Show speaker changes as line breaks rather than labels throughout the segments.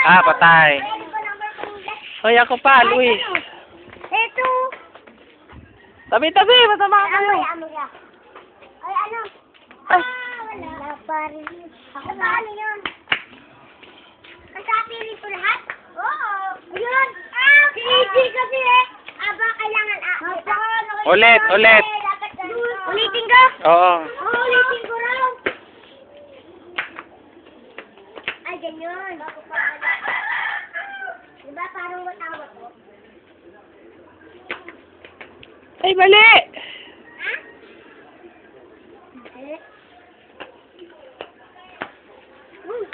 Ah, patay. Hoy, ako pa, Luis.
Ito.
Tabi, tabi, masama ka.
Ka. Ay, ano? Ah, wala pa rin. Ako ba, ano yun? Ang kapili ko lahat? Oo. Yun. Ah, si EJ kasi eh. Aba, kailangan ah.
Ulit, ulit.
Ulitin ka?
Oo.
Oo, ulitin ko Ay, ganyan. Diba parang watawa ko?
Ay, mali!
Ha? Hmm.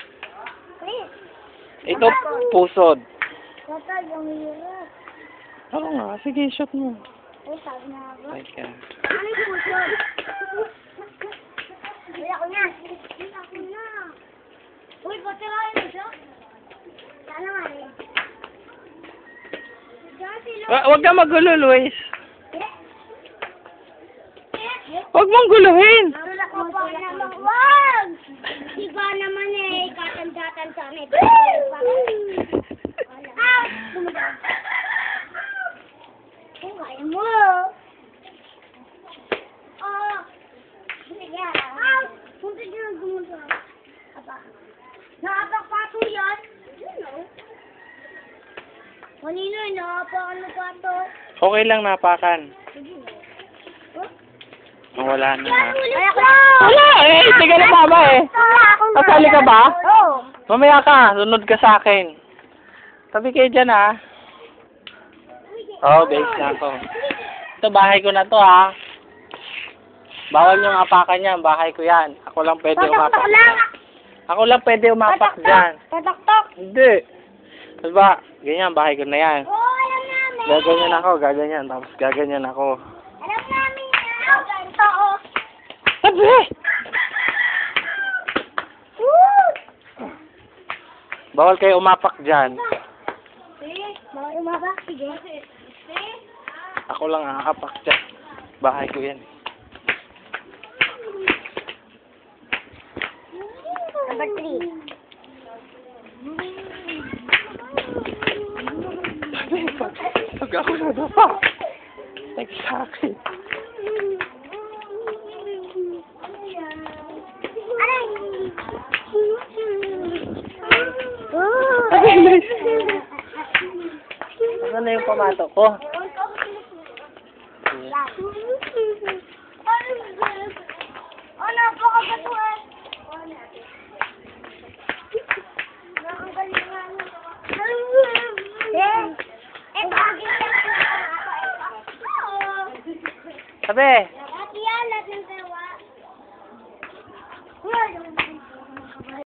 Ito, pusod.
total yung hirap.
Oo nga, sige, shoot mo.
Ay, sabi na ako.
Ay, ka.
Ano yung puso? Uy, ako na. Ako na. Uy, pati lang yun siya. Sana nga rin. Diyan sila.
Wa- Huwag ka magulo, Luis.
Eh. Eh.
Huwag mong guluhin.
Tulak pa naman. Wag! Iba naman eh. Katandatan sa amin. Ah! Bumaba. Kung kaya mo. Oh. Sige. Ah! Punta dyan gumunta. Apa. Naapak pa to yan. You know. Kanina, naapakan mo pa to.
Okay lang napakan.
Sige. Oh?
Wala na.
Ay, ako
Wala eh, hindi ka na mama eh. Kasali ka ba?
Oo.
Mamaya ka, sunod ka sa akin. Tabi kayo dyan ah. Oo, oh, base na ako. Ito, bahay ko na to ha. Bawal yung apakan yan, bahay ko yan. Ako lang pwede umapak.
Tataktok lang.
Ako lang pwede umapak dyan.
Tataktok.
Hindi. Diba, ganyan, bahay ko na yan.
Oo, alam namin.
Gaganyan ako, gaganyan, tapos gaganyan ako.
Alam namin yan. Ganito, oh.
Sabi! Bawal kayo umapak dyan.
Eh, bawal umaba. Sige.
Ako lang aapak dyan. Bahay ko yan.
Number three.
Sabi, pag, pag ako nadapa. Like sa akin.
Aray!
Luis. Ano na yung pamato ko? Sabi,
Dati